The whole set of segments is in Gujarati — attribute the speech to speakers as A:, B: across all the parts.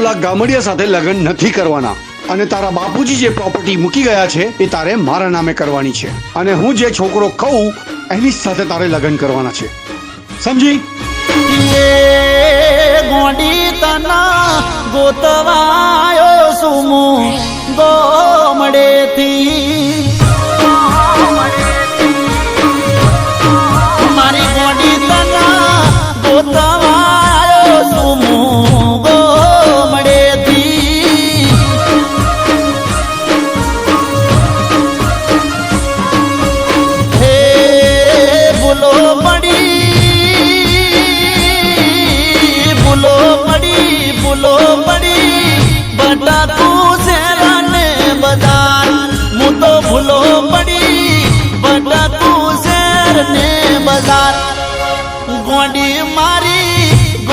A: ગામડિયા સાથે લગ્ન નથી કરવાના. અને તારા બાપુજી જે પ્રોપર્ટી મૂકી ગયા છે, એ તારે મારા નામે કરવાની છે. અને હું જે છોકરો કહું એની સાથે તારે લગ્ન કરવાના છે. સમજી?
B: ગોડી તના ગોતવાયો સુમો ગોમડેથી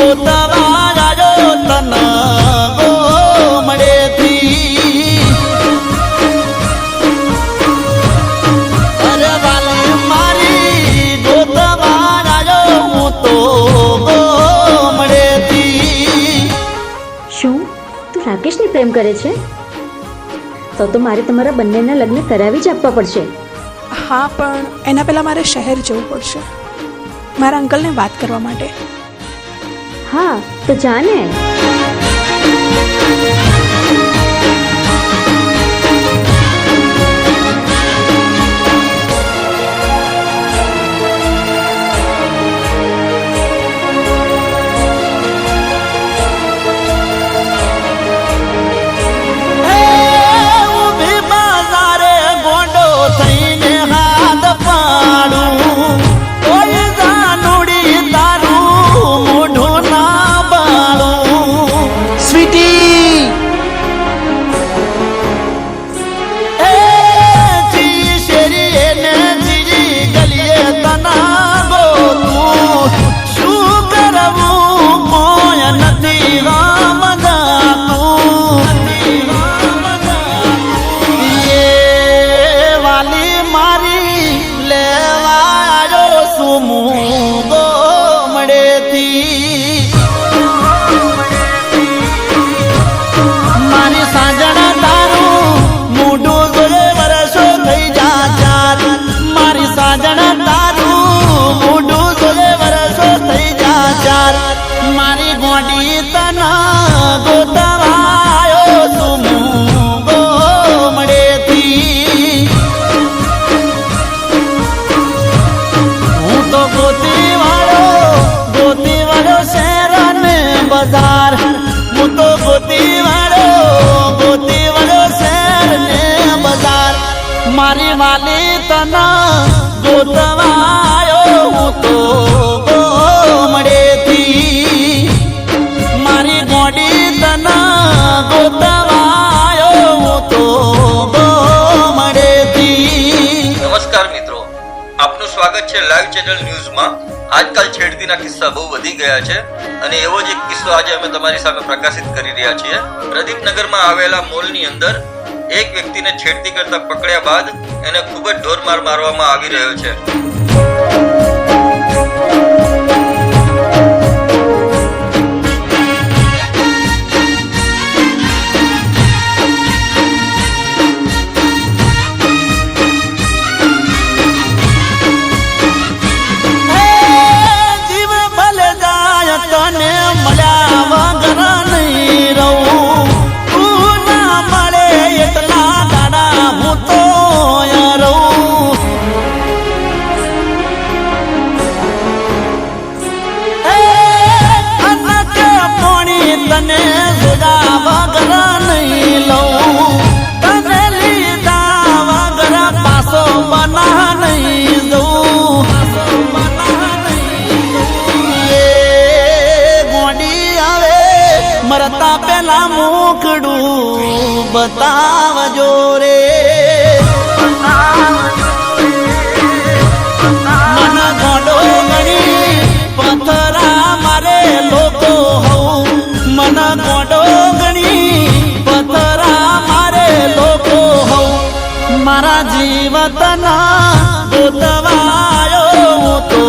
C: શું? તું રાકેશને પ્રેમ કરે છે? તો તો મારે તમારા બંનેના લગ્ન કરાવી જ આપવા પડશે.
D: હા, પણ એના પહેલાં મારે શહેર જવું પડશે. મારા અંકલને વાત કરવા માટે.
C: હા તો જા
B: બજાર. હું તો ગોતી વાળો ગોતી વાળો શહેર ને બજાર. મારી વાલી તના ગોતવાયો હું તો મળેથી મારી ગોડી તના ગોતવાયો હું તો મળેથી
E: નમસ્કાર મિત્રો. આપનું સ્વાગત છે લાઈવ ચેનલ ન્યૂઝમાં. આજકાલ છેડતીના કિસ્સા બહુ વધી ગયા છે અને એવો જ એક કિસ્સો આજે અમે તમારી સામે પ્રકાશિત કરી રહ્યા છીએ. પ્રદીપનગરમાં આવેલા મોલની અંદર એક વ્યક્તિને છેડતી કરતા પકડ્યા બાદ એને ખૂબ જ ઢોરમાર મારવામાં આવી રહ્યો છે.
B: બતાવજો રે. મને ઘડો ગણી પથરા મારે લોકો હોઉં. મને ઘડો પથરા મારે લોકો મારા જીવતના ગોતવાયો તો